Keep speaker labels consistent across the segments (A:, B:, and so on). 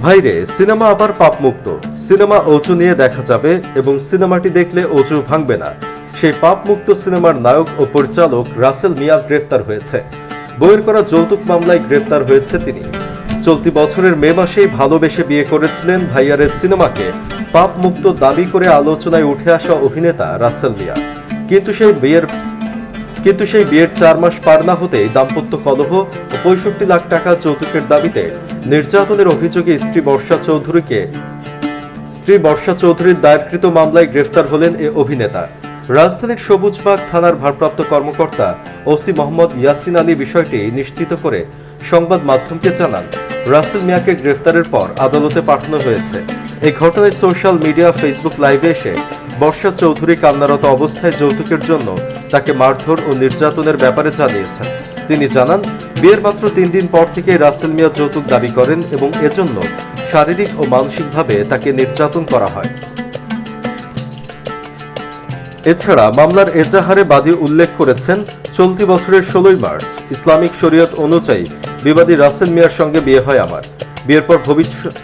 A: ভাইরে, সিনেমা আবার পাপমুক্ত। সিনেমা অজু নিয়ে দেখা যাবে এবং সিনেমাটি দেখলে অজু ভাঙবে না। সেই পাপমুক্ত সিনেমার নায়ক ও পরিচালক রাসেল মিয়া গ্রেফতার হয়েছে। বইয়ের করা যৌতুক মামলায় গ্রেফতার হয়েছে তিনি। চলতি বছরের মে মাসেই ভালোবেসে বিয়ে করেছিলেন ভাইয়ারের সিনেমাকে। পাপমুক্ত দাবি করে আলোচনায় উঠে আসা অভিনেতা রাসেল মিয়া। কিন্তু সেই বিয়ের কিন্তু সেই বিয়ের চার মাস পার না হতেই দাম্পত্য কলহ ও পঁয়ষট্টি লাখ টাকা যৌতুকের দাবিতে নির্যাতনের অভিযোগে স্ত্রী বর্ষা চৌধুরীকে স্ত্রী বর্ষা চৌধুরীর দায়েরকৃত মামলায় গ্রেফতার হলেন এ অভিনেতা। রাজধানীর সবুজবাগ থানার ভারপ্রাপ্ত কর্মকর্তা ওসি মোহাম্মদ ইয়াসিন আলী বিষয়টি নিশ্চিত করে সংবাদ মাধ্যমকে জানান, রাসেল মিয়াকে গ্রেফতারের পর আদালতে পাঠানো হয়েছে। এই ঘটনায় সোশ্যাল মিডিয়া, ফেসবুক লাইভে এসে বর্ষা চৌধুরী কান্নারত অবস্থায় যৌতুকের জন্য তাকে মারধর ও নির্যাতনের ব্যাপারে জানিয়েছেন। তিনি জানান, বিয়ের মাত্র তিন দিন পর থেকে রাসেল মিয়া যৌতুক দাবি করেন এবং এজন্য শারীরিক ও মানসিকভাবে তাকে নির্যাতন করা হয়। এছাড়া মামলার এজাহারে বাদী উল্লেখ করেছেন, চলতি বছরের ষোলোই মার্চ ইসলামিক শরীয়ত অনুযায়ী বিবাদী রাসেল মিয়ার সঙ্গে বিয়ে হয় আমার। বিয়ের পর ভবিষ্যৎ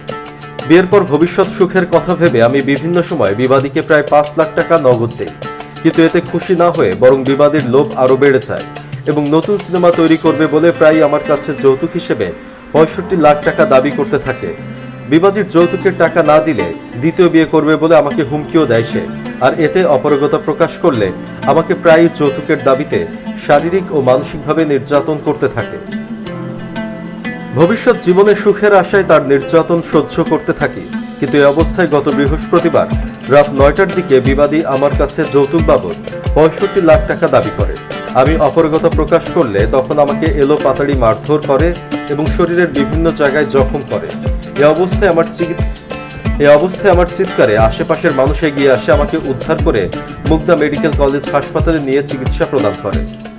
A: বিয়ের পর ভবিষ্যৎ সুখের কথা ভেবে আমি বিভিন্ন সময় বিবাদীকে প্রায় পাঁচ লাখ টাকা নগদ দিই। কিন্তু এতে খুশি না হয়ে বরং বিবাদের লোভ আরও বেড়ে যায় এবং নতুন সিনেমা তৈরি করবে বলে প্রায় আমার কাছে যৌতুক হিসেবে পঁয়ষট্টি লাখ টাকা দাবি করতে থাকে। বিবাদীর যৌতুকের টাকা না দিলে দ্বিতীয় বিয়ে করবে বলে আমাকে হুমকিও দেয় সে। আর এতে অপারগতা প্রকাশ করলে আমাকে প্রায়ই যৌতুকের দাবিতে শারীরিক ও মানসিকভাবে নির্যাতন করতে থাকে। ভবিষ্যৎ জীবনে সুখের আশায় তার নির্যাতন সহ্য করতে থাকি। কিন্তু এই অবস্থায় গত বৃহস্পতিবার রাত নয়টার দিকে বিবাদী আমার কাছে যৌতুক বাবদ পঁয়ষট্টি লাখ টাকা দাবি করে। আমি অপারগতা প্রকাশ করলে তখন আমাকে এলো পাতাড়ি মারধর করে এবং শরীরের বিভিন্ন জায়গায় জখম করে। এ অবস্থায় আমার এই অবস্থায় আমার চিৎকারে আশেপাশের মানুষ এগিয়ে আসে, আমাকে উদ্ধার করে মুগদা মেডিকেল কলেজ হাসপাতালে নিয়ে চিকিৎসা প্রদান করে।